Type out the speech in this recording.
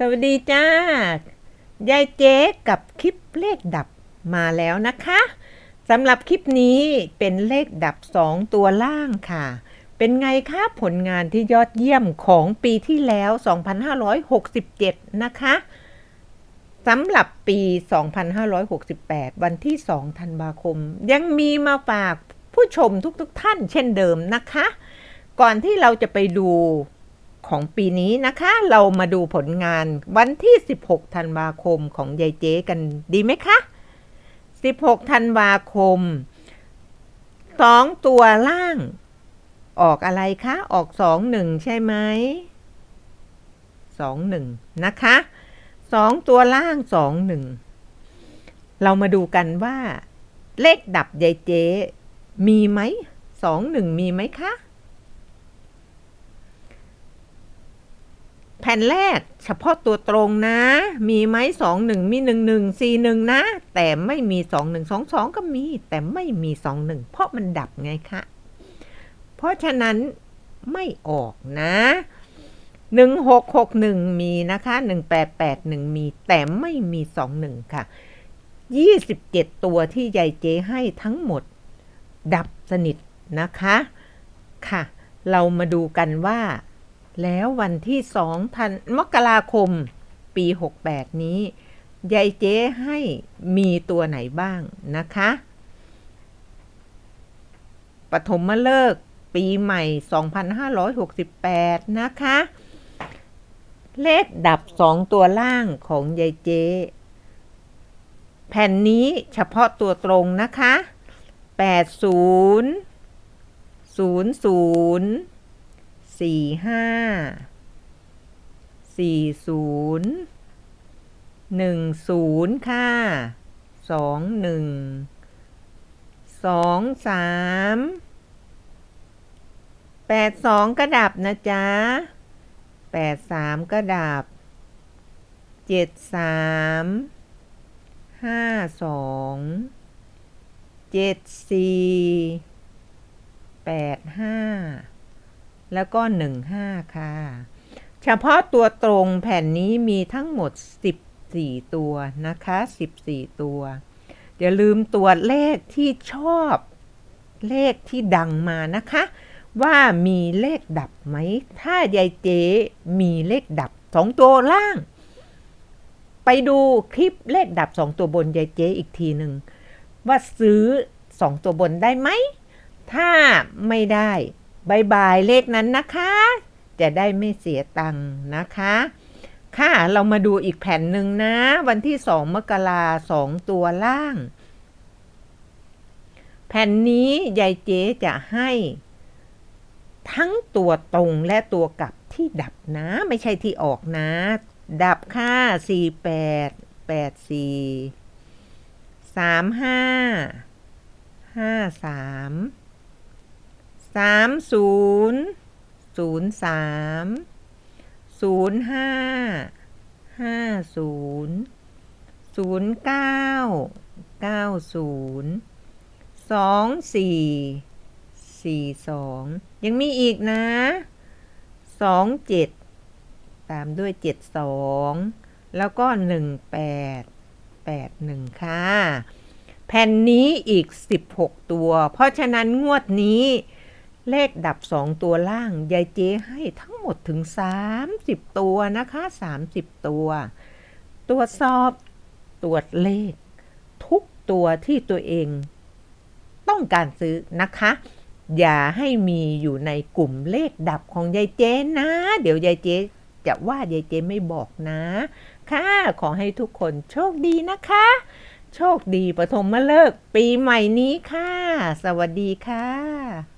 สวัสดีจ้า ยายเจ๊กับคลิปเลขดับมาแล้วนะคะสำหรับคลิปนี้เป็นเลขดับ 2 ตัวล่างค่ะ เป็นไงคะผลงานที่ยอดเยี่ยมของปีที่แล้ว 2567 นะคะสำหรับปี 2568 วันที่ 2 ธันวาคม ยังมีมาฝากผู้ชมทุกๆทท่านเช่นเดิมนะคะ ก่อนที่เราจะไปดู ของปีนี้นะคะ เรามาดูผลงานวันที่ 16 ธันวาคมของยายเจ๊กันดีไหมคะ 16 ธันวาคม 2 ตัวล่าง ออกอะไรคะ ออก 2 1 ใช่ไหม 2 1 นะคะ 2 ตัวล่าง 2 1 เรามาดูกันว่า เลขดับยายเจ๊มีไหม 2 1 มีไหมคะ ผ่นแรกเฉพาะตัวตรงนะ มีไหมสองหนึ่งมีหนึ่งหนึ่งสี่หนึ่งนะ แต่ไม่มีสองหนึ่งสองสองก็มี แต่ไม่มีสองหนึ่งเพราะมันดับไงคะเพราะฉะนั้นไม่ออกนะหนึ่งหกหกหนึ่งมีนะคะหนึ่งแปดแปดหนึ่งมี แต่ไม่มีสองหนึ่งค่ะยี่สิบเจ็ดตัวที่ยายเจให้ทั้งหมด ดับสนิทนะคะ ค่ะ เรามาดูกันว่า แล้ววันที่สองธันมกราคมปี 68 นี้ ยายเจ๊ให้มีตัวไหนบ้างนะคะปฐมฤกษ์ปีใหม่ 2568 นะคะ เลขดับสองตัวล่างของยายเจ๊แผ่นนี้เฉพาะตัวตรงนะคะ 80 00 สี่ห้าสี่ศูนย์หนึ่งศูนย์ค่ะสองหนึ่งสองสามแปดสองก็ดับนะจ๊ะแปดสามก็ดับเจ็ดสามห้าสองเจ็ดสี่แปดห้า แล้วก็หนึ่งห้าค่ะ เฉพาะตัวตรงแผ่นนี้มีทั้งหมด 14 ตัวนะคะ 14 ตัว อย่าลืมตัวเลขที่ชอบเลขที่ดังมานะคะ ว่ามีเลขดับไหม ถ้ายายเจมีเลขดับสองตัวล่าง ไปดูคลิปเลขดับสองตัวบนยายเจอีกทีหนึ่ง ว่าซื้อสองตัวบนได้ไหม ถ้าไม่ได้ บายบายเลขนั้นนะคะ จะได้ไม่เสียตังค์นะคะ ค่ะเรามาดูอีกแผ่นหนึ่งนะ วันที่สองมกราสองตัวล่าง แผ่นนี้ยายเจ๊จะให้ ทั้งตัวตรงและตัวกลับที่ดับนะ ไม่ใช่ที่ออกนะ ดับค่าสี่แปดแปดสี่สามห้าห้าสาม สามศูนย์ศูนย์สามศูนย์ห้าห้าศูนย์ศูนย์เก้าเก้าศูนย์สองสี่สี่สองยังมีอีกนะสองเจ็ดตามด้วยเจ็ดสองแล้วก็หนึ่งแปดแปดหนึ่งค่ะ แผ่นนี้อีก16ตัว เพราะฉะนั้นงวดนี้ เลขดับ 2 ตัวล่าง ยายเจ๊ให้ทั้งหมดถึง 30 ตัวนะคะ 30 ตัว ตรวจสอบตรวจเลข ทุกตัวที่ตัวเอง ต้องการซื้อนะคะ อย่าให้มีอยู่ในกลุ่มเลขดับของยายเจ๊นะ เดี๋ยวยายเจ๊จะว่ายายเจ๊ไม่บอกนะ ค่ะ ขอให้ทุกคนโชคดีนะคะ โชคดีปฐมฤกษ์ปีใหม่นี้ค่ะ สวัสดีค่ะ